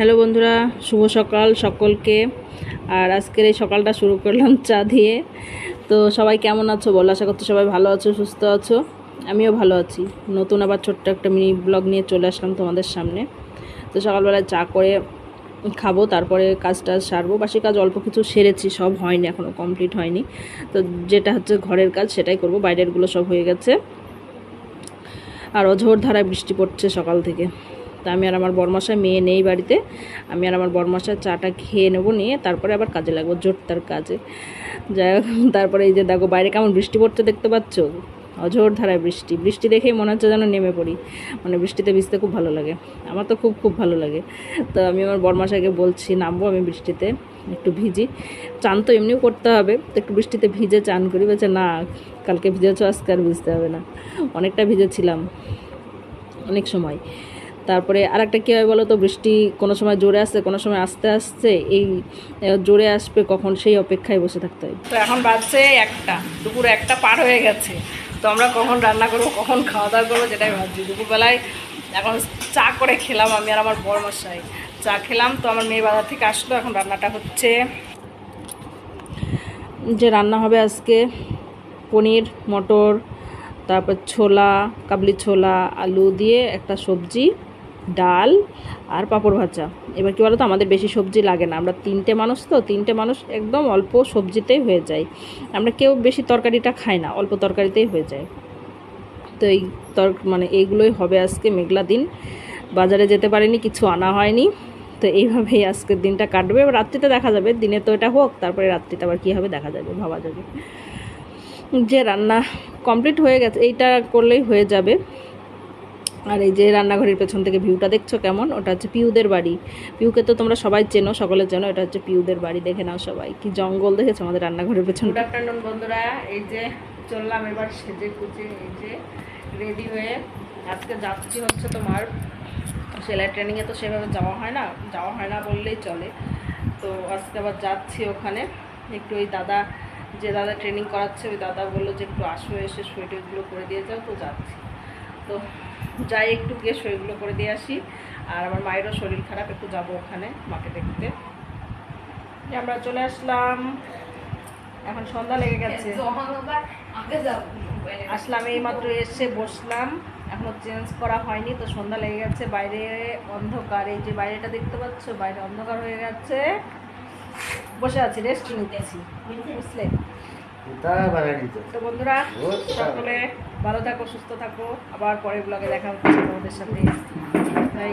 Hello বন্ধুরা, শুভ সকাল সকলকে। আর আজকের এই সকালটা শুরু করলাম চা দিয়ে। তো সবাই কেমন আছো বলো? আশা করছি সবাই ভালো আছো, সুস্থ আছো। আমিও ভালো আছি। নতুন আবার ছোট্ট একটা মিনি ব্লগ নিয়ে চলে আসলাম তোমাদের সামনে। তো সকালবেলায় চা করে খাব, তারপরে কাজটা সারবো। বাসি কাজ অল্প কিছু সেরেছি, সব হয়নি এখনও কমপ্লিট হয়নি। তো যেটা হচ্ছে ঘরের কাজ, সেটাই করব। বাইরেরগুলো সব হয়ে গেছে। আর অঝোর ধারায় বৃষ্টি পড়ছে সকাল থেকে। তা আমি আর আমার বরমাসা মেয়ে নেই বাড়িতে। আমি আর আমার বরমাসা চাটা খেয়ে নেব, নিয়ে তারপরে আবার কাজে লাগবো জোর তার কাজে। যাই তারপরে এই যে দেখো, বাইরে কেমন বৃষ্টি পড়ছে দেখতে পাচ্ছ? অঝোর ধারায় বৃষ্টি। বৃষ্টি দেখেই মনে হচ্ছে যেন নেমে পড়ি। মানে বৃষ্টিতে ভিজতে খুব ভালো লাগে। আমার তো খুব খুব ভালো লাগে। তো আমি আমার বরমাসাকে বলছি, নামবো আমি বৃষ্টিতে, একটু ভিজি। চান তো এমনিও করতে হবে, তো একটু বৃষ্টিতে ভিজে চান করি। বলছে, না, কালকে ভিজেছ, আজকে আর ভিজতে হবে না। অনেকটা ভিজেছিলাম, অনেক সময়। তারপরে আর একটা কী হয় বলো তো বৃষ্টি কোনো সময় জোরে আসছে কোনো সময় আস্তে আসছে এই জোরে আসবে কখন সেই অপেক্ষায় বসে থাকতে হয়। তো এখন বাজছে একটা দুপুর একটা পার হয়ে গেছে। তো আমরা কখন রান্না করব কখন খাওয়া দাওয়া করব যেটাই ভাবছি। দুপুরবেলায় এখন চা করে খেলাম আমি আর আমার বড় মশাই চা খেলাম তো আমার মেয়ে বাজার থেকে আসলো এখন রান্নাটা হচ্ছে যে রান্না হবে আজকে পনির মটর তারপর ছোলা কাবলি ছোলা আলু দিয়ে একটা সবজি ডাল আর পাঁপড় ভাজা। এবার কী বলো তো আমাদের বেশি সবজি লাগে না। আমরা তিনটে মানুষ তো, তিনটে মানুষ একদম অল্প সবজিতেই হয়ে যায়। আমরা কেউ বেশি তরকারিটা খাই না, অল্প তরকারিতেই হয়ে যায়। তো এই তর মানে এইগুলোই হবে আজকে মেঘলা দিন। বাজারে যেতে পারিনি, কিছু আনা হয়নি। তো এইভাবেই আজকের দিনটা কাটবে। এবার রাত্রিতে দেখা যাবে, দিনে তো এটা হোক, তারপরে রাত্রিতে আবার কী হবে দেখা যাবে, ভাবা যাবে। যে রান্না কমপ্লিট হয়ে গেছে, এইটা করলেই হয়ে যাবে। আর এই যে রান্নাঘরের পেছন থেকে ভিউটা দেখছ কেমন? ওটা হচ্ছে পিউদের বাড়ি। পিউকে তো তোমরা সবাই চেনো সকলের চেনো, এটা হচ্ছে পিউদের বাড়ি, দেখে নাও সবাই। কি জঙ্গল দেখেছ আমাদের রান্নাঘরের পেছন গুড আফটারনুন বন্ধুরা, এই যে চললাম এবার সেজে কুচে এই যে রেডি হয়ে আজকে যাচ্ছি হচ্ছে তোমার সেলাই ট্রেনিংয়ে তো সেভাবে যাওয়া হয় না, যাওয়া হয় না বললেই চলে। তো আজকে আবার যাচ্ছি ওখানে। একটু ওই দাদা, যে দাদা ট্রেনিং করাচ্ছে, ওই দাদা বলল যে একটু আসো, এসে সোয়েটারগুলো করে দিয়ে যাও, তো যাচ্ছি। তো যাই একটু গিয়ে শরীরগুলো করে দিয়ে আসি। আর আমার মায়েরও শরীর খারাপ একটু যাব ওখানে মাকে দেখতে আমরা চলে আসলাম। এখন সন্ধ্যা লেগে গেছে। আসলাম এই মাত্র এসে বসলাম। এখনও চেঞ্জ করা হয়নি তো সন্ধ্যা লেগে গেছে। বাইরে অন্ধকার এই যে বাইরেটা দেখতে পাচ্ছ বাইরে অন্ধকার হয়ে গেছে। বসে আছি রেস্ট নিতেছি। বুঝলে? তো বন্ধুরা সকলে ভালো থাকো সুস্থ থাকো। আবার পরের ব্লগে দেখা হচ্ছে তোমাদের সাথে। তাই